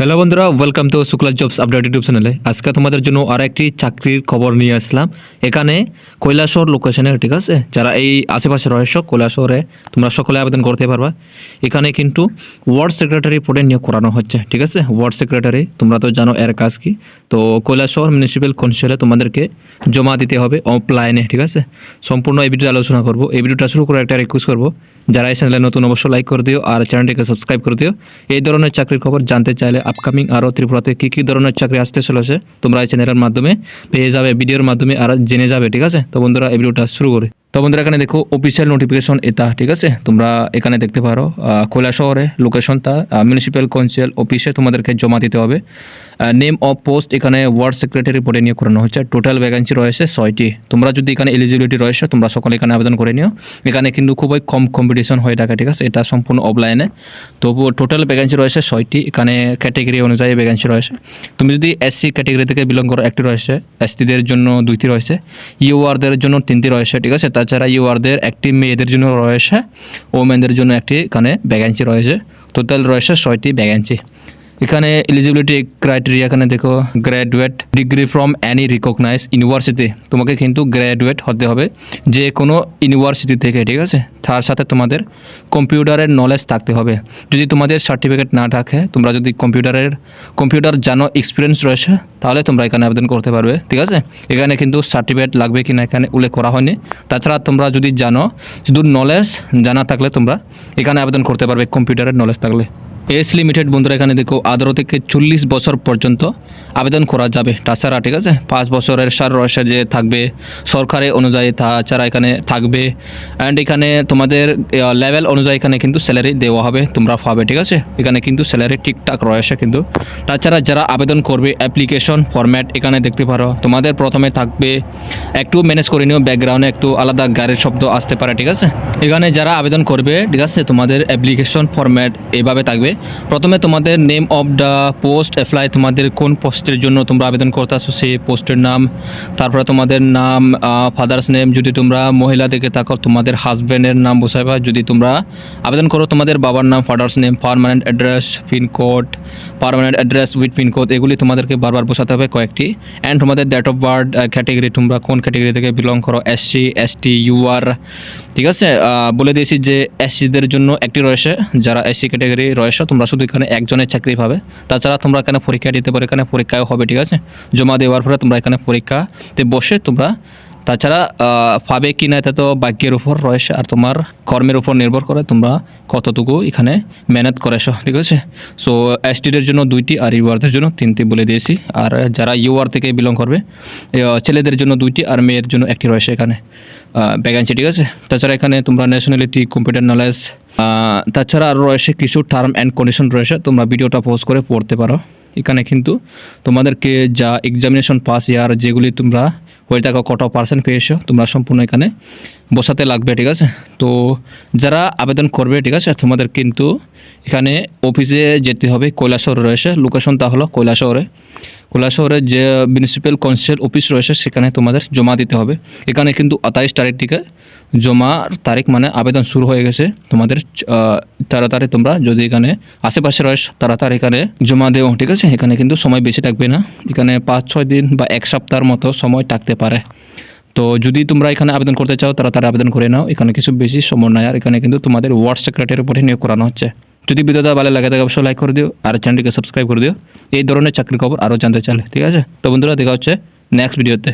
Hello বন্ধুরা welcome to Shukla jobs update YouTube চ্যানেলে আজকে তোমাদের জন্য আর একটি চাকরির খবর নিয়ে আসলাম। এখানে কৈলাসহর লোকেশনে ঠিক আছে? যারা এই আশেপাশে রয়েছ, কৈলাসহরে তোমরা সকলে আবেদন করতে পারবা। এখানে কিন্তু ওয়ার্ড সেক্রেটারি পদে নিয়োগ করানো হচ্ছে, ঠিক আছে? ওয়ার্ড সেক্রেটারি তোমরা তো জানো এর কাজ কি। তো কৈলাসহর মিউনিসিপ্যাল কাউন্সিলে তোমাদেরকে জমা দিতে হবে অফলাইনে ঠিক আছে? সম্পূর্ণ এই ভিডিওতে আলোচনা করব। এই ভিডিওটা শুরু করে একটা রিকোয়েস্ট করব। যারা এই চ্যানেলে নতুন অবশ্যই লাইক করে দিও, আর চ্যানেলটিকে সাবস্ক্রাইব করে দিও। এই ধরনের চাকরির খবর জানতে চাইলে আপকামিং আরও ত্রিপুরাতে কী কী ধরনের চাকরি আসতে চলেছে, তোমরা এই চ্যানেলের মাধ্যমে পেয়ে যাবে ভিডিওর মাধ্যমে আর জেনে যাবে, ঠিক আছে? তো বন্ধুরা, এই ভিডিওটা শুরু করে। তো বন্ধুরা, এখানে দেখো অফিসিয়াল নোটিফিকেশন এটা, ঠিক আছে? তোমরা এখানে দেখতে পারো কৈলা শহরে লোকেশনটা মিউনিসিপ্যাল কাউন্সিল অফিসে তোমাদেরকে জমা দিতে হবে। নেম অফ পোস্ট এখানে ওয়ার্ড সেক্রেটারি পদে নিয়োগ করানো হচ্ছে টোটাল ভ্যাকেন্সি রয়েছে ছয়টি। তোমরা যদি এখানে এলিজিবিলিটি রয়েছে, তোমরা সকলে এখানে আবেদন করে নিও। এখানে কিন্তু খুবই কম কম্পিটিশন হয়ে থাকে, ঠিক আছে? এটা সম্পূর্ণ অফলাইনে তবু টোটাল ভ্যাকেন্সি রয়েছে ছয়টি, এখানে ক্যাটেগরি অনুযায়ী ভ্যাকেন্সি রয়েছে। তুমি যদি এসসি ক্যাটেগরি থেকে বিলং করো, একটি রয়েছে। এসটিদের জন্য দুইটি রয়েছে। ইউআরদের জন্য তিনটি রয়েছে, ঠিক আছে? তাছাড়া ইউআরদের একটি মেয়েদের জন্য রয়েছে ওমেনদের জন্য একটি এখানে ভ্যাকেন্সি রয়েছে। টোটাল রয়েছে ছয়টি ভ্যাকেন্সি এখানে এলিজিবিলিটি ক্রাইটেরিয়া এখানে দেখো graduate degree from any recognise university তোমাকে কিন্তু গ্র্যাজুয়েট হতে হবে যে কোনো ইউনিভার্সিটি থেকে, ঠিক আছে? তার সাথে তোমাদের কম্পিউটারের নলেজ থাকতে হবে। যদি তোমাদের সার্টিফিকেট না থাকে, তোমরা যদি কম্পিউটারের, কম্পিউটার জানো এক্সপিরিয়েন্স রয়েছে, তাহলে তোমরা এখানে আবেদন করতে পারবে, ঠিক আছে? এখানে কিন্তু সার্টিফিকেট লাগবে কি না এখানে উল্লেখ করা হয়নি। তাছাড়া তোমরা যদি জানো, শুধু নলেজ জানা থাকলে তোমরা এখানে আবেদন করতে পারবে কম্পিউটারের নলেজ থাকলে। এস লিমিটেড বন্ধুরা, এখানে দেখো আঠারো থেকে চল্লিশ বছর পর্যন্ত আবেদন করা যাবে। তাছাড়া, ঠিক আছে? পাঁচ বছরের সার রয়েছে যে থাকবে, সরকারি অনুযায়ী তাছাড়া এখানে থাকবে। অ্যান্ড এখানে তোমাদের লেভেল অনুযায়ী এখানে কিন্তু স্যালারি দেওয়া হবে, তোমরা পাবে, ঠিক আছে? এখানে কিন্তু স্যালারি ঠিকঠাক রয়েছে কিন্তু। তাছাড়া, যারা আবেদন করবে অ্যাপ্লিকেশন ফরম্যাট এখানে দেখতে পারো। তোমাদের প্রথমে থাকবে, একটু ম্যানেজ করে নিও ব্যাকগ্রাউন্ডে একটু আলাদা গাড়ির শব্দ আসতে পারে, ঠিক আছে? এখানে যারা আবেদন করবে, ঠিক আছে? তোমাদের অ্যাপ্লিকেশন ফরম্যাট এভাবে থাকবে। প্রথমে তোমাদের name of the post apply তোমাদের কোন পোস্টের জন্য তোমরা আবেদন করতে আসো সেই পোস্টের নাম। তারপরে তোমাদের নাম ফাদার্স নেম যদি তোমরা মহিলা থেকে থাকো, তোমাদের হাজব্যান্ডের নাম বসাইবা। যদি তোমরা আবেদন করো, তোমাদের বাবার নাম father's name permanent address pincode permanent address with pincode এগুলি তোমাদেরকে বারবার বসাতে হবে কয়েকটি। অ্যান্ড তোমাদের ডেট অফ বার্থ ক্যাটেগরি তোমরা কোন ক্যাটেগরি থেকে বিলং করো এসসি এসটি ইউআর ঠিক আছে? বলে দিয়েছি যে এসসিদের জন্য একটি রয়েছে। যারা এসসি ক্যাটেগরি রয়েছে তোমরা শুধু এখানে একজনের চাকরি পাবে। তাছাড়া তোমরা এখানে পরীক্ষা দিতে পারো, এখানে পরীক্ষাও হবে, ঠিক আছে? জমা দেওয়ার পরে তোমরা এখানে পরীক্ষাতে বসে তোমরা, তাছাড়া পাবে কি না এটা তো ভাগ্যের উপর রয়েছে, আর তোমার কর্মের উপর নির্ভর করে তোমরা কতটুকু এখানে মেহনত করেছ, ঠিক আছে? সো এসটিদের জন্য দুইটি আর ইউআরদের জন্য তিনটি বলে দিয়েছি। আর যারা ইউআর থেকে বিলং করবে ছেলেদের জন্য দুইটি আর মেয়ের জন্য একটি রয়েছে এখানে ভ্যাকেন্সি ঠিক আছে? তাছাড়া এখানে তোমরা ন্যাশনালিটি কম্পিউটার নলেজ তাছাড়া আরও রয়েছে কিছু টার্ম অ্যান্ড কন্ডিশন রয়েছে, তোমরা ভিডিওটা পোস্ট করে পড়তে পারো। এখানে কিন্তু তোমাদেরকে যা এক্সামিনেশন পাস ইয়ার যেগুলি তোমরা হয়ে থাকো কত পার্সেন্ট পেয়েছ, তোমরা সম্পূর্ণ এখানে বসাতে লাগবে, ঠিক আছে? তো যারা আবেদন করবে, ঠিক আছে, তোমাদের কিন্তু এখানে অফিসে যেতে হবে, কৈলাসহর রয়েছে। লোকেশন লোকেশনটা হলো কৈলাসহরে। কৈলাসহরে যে মিউনিসিপ্যাল কাউন্সিল অফিস রয়েছে, সেখানে তোমাদের জমা দিতে হবে। এখানে কিন্তু আঠাইশ তারিখ থেকে জমার তারিখ মানে আবেদন শুরু হয়ে গেছে। তোমাদের তাড়াতাড়ি তোমরা যদি এখানে আশেপাশে রয়েছে, তাড়াতাড়ি এখানে জমা দেও, ঠিক আছে? এখানে কিন্তু সময় বেশি থাকবে না। এখানে পাঁচ, ছয় দিন বা এক সপ্তাহের মতো সময় থাকতে পারে। তো যদি তোমরা এখানে আবেদন করতে চাও, তারা তারা আবেদন করে নাও। এখানে কিছু বেশি সময় নাই, আর এখানে কিন্তু তোমাদের ওয়ার্ড সেক্রেটারির উপরে নিয়োগ করানো হচ্ছে। যদি বিদ্যতা ভালো লাগে, তাকে অবশ্যই লাইক করে দিও, আর চ্যানেলটিকে সাবস্ক্রাইব করে দিও। এই ধরনের চাকরির খবর আরও জানতে চাইলে, ঠিক আছে? তো বন্ধুরা, দেখা হচ্ছে নেক্সট ভিডিওতে